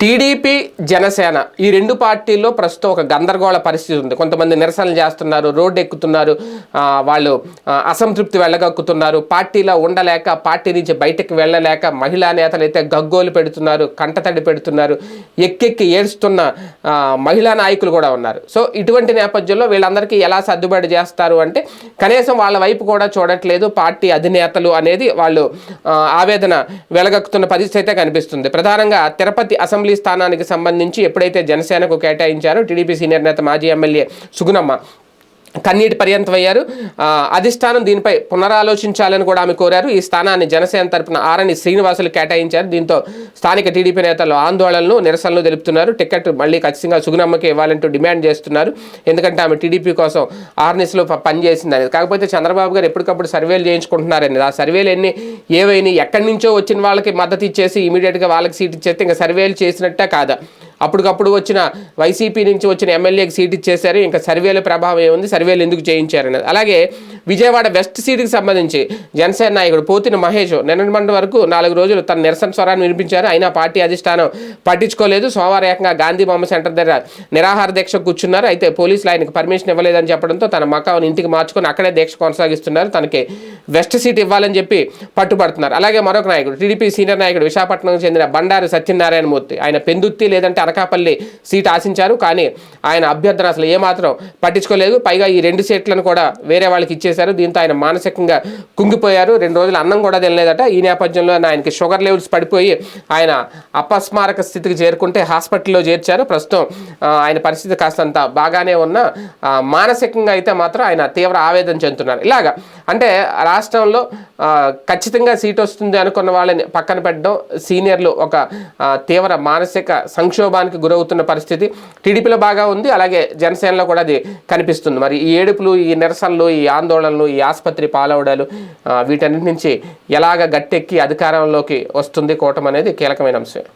TDP Janasena ఈ రెండు పార్టీల్లో ప్రస్తుతం ఒక గందరగోళ పరిస్థితి ఉంది. కొంతమంది నిరసనలు చేస్తున్నారు రోడ్డు ఎక్కుతున్నారు వాళ్ళు అసంతృప్తి వెళ్ళగక్కుతున్నారు పార్టీలో ఉండలేక పార్టీ నుంచి బయటకు వెళ్ళలేక మహిళా నేతలు అయితే గగ్గోలు పెడుతున్నారు కంటతడి పెడుతున్నారు ఎక్కెక్కి ఏడుస్తున్న మహిళా నాయకులు కూడా ఉన్నారు. సో ఇటువంటి నేపథ్యంలో వీళ్ళందరికీ ఎలా సర్దుబాటు చేస్తారు అంటే కనీసం వాళ్ళ వైపు కూడా చూడట్లేదు పార్టీ అధినేతలు అనేది వాళ్ళు ఆవేదన వెలగక్కుతున్న పరిస్థితి అయితే కనిపిస్తుంది. ప్రధానంగా తిరుపతి అసెంబ్లీ స్థానానికి సంబంధించి ఎప్పుడైతే జనసేనకు కేటాయించారో టీడీపీ సీనియర్ నేత మాజీ ఎమ్మెల్యే సుగుణమ్మ. కన్నీటి పర్యంతం అయ్యారు అధిష్టానం దీనిపై పునరాలోచించాలని కూడా ఆమె కోరారు. ఈ స్థానాన్ని జనసేన తరపున ఆర్ఎన్ శ్రీనివాసులు కేటాయించారు. దీంతో స్థానిక టీడీపీ నేతలు ఆందోళనలు నిరసనలు తెలుపుతున్నారు. టికెట్ మళ్ళీ ఖచ్చితంగా సుగుణమ్మకి ఇవ్వాలంటూ డిమాండ్ చేస్తున్నారు. ఎందుకంటే ఆమె టీడీపీ కోసం ఆర్ఎన్ఎస్లో పనిచేసింది అనేది కాకపోతే చంద్రబాబు గారు ఎప్పటికప్పుడు సర్వేలు చేయించుకుంటున్నారనేది. ఆ సర్వేలు ఎన్ని ఏవైనా ఎక్కడి నుంచో వచ్చిన వాళ్ళకి మద్దతు ఇచ్చేసి ఇమీడియట్గా వాళ్ళకి సీట్ ఇచ్చేస్తే ఇంకా సర్వేలు చేసినట్టే కాదా. అప్పటికప్పుడు వచ్చిన వైసీపీ నుంచి వచ్చిన ఎమ్మెల్యేకి సీట్ ఇచ్చేశారు. ఇంకా సర్వేల ప్రభావం ఏముంది? సర్వేలు ఎందుకు చేయించారనేది అలాగే విజయవాడ వెస్ట్ సీటుకి సంబంధించి జనసేన నాయకుడు పోతిన మహేష్ నిన్నటి వరకు నాలుగు రోజులు తన నిరసన స్వరాన్ని వినిపించారు. అయినా పార్టీ అధిష్టానం పట్టించుకోలేదు. సోమవారం ఏకంగా గాంధీ బొమ్మ సెంటర్ దగ్గర నిరాహార దీక్ష కూర్చున్నారు. అయితే పోలీసులు ఆయనకు పర్మిషన్ ఇవ్వలేదని చెప్పడంతో తన మకాను ఇంటికి మార్చుకొని అక్కడే దీక్ష కొనసాగిస్తున్నారు. తనకి వెస్ట్ సీట్ ఇవ్వాలని చెప్పి పట్టుబడుతున్నారు. అలాగే మరొక నాయకుడు టీడీపీ సీనియర్ నాయకుడు విశాఖపట్నం చెందిన బండారు సత్యనారాయణమూర్తి. ఆయన పెందుత్తి లేదంటే అనకాపల్లి సీట్ ఆశించారు. కానీ ఆయన అభ్యర్థన అసలు ఏమాత్రం పట్టించుకోలేదు. పైగా ఈ రెండు సీట్లను కూడా వేరే వాళ్ళకి ఇచ్చేశారు. దీంతో ఆయన మానసికంగా కుంగిపోయారు. రెండు రోజులు అన్నం కూడా తినలేదట. ఈ నేపథ్యంలో ఆయనకి షుగర్ లెవెల్స్ పడిపోయి ఆయన అపస్మారక స్థితికి చేరుకుంటే హాస్పిటల్లో చేర్చారు. ప్రస్తుతం ఆయన పరిస్థితి కాస్తంత బాగానే ఉన్న మానసికంగా అయితే మాత్రం ఆయన తీవ్ర ఆవేదన చెందుతున్నారు. ఇలాగా అంటే రాష్ట్రంలో ఖచ్చితంగా సీట్ వస్తుంది అనుకున్న వాళ్ళని పక్కన పెట్టడం సీనియర్లు ఒక తీవ్ర మానసిక సంక్షోభానికి గురవుతున్న పరిస్థితి టీడీపీలో బాగా ఉంది. అలాగే జనసేనలో కూడా అది కనిపిస్తుంది. మరి ఈ ఏడుపులు ఈ నిరసనలు ఈ ఆందోళనలు ఈ ఆసుపత్రి పాలవడాలు వీటన్నిటి నుంచి ఎలాగ గట్టెక్కి అధికారంలోకి వస్తుంది కూటమి అనేది కీలకమైన అంశం.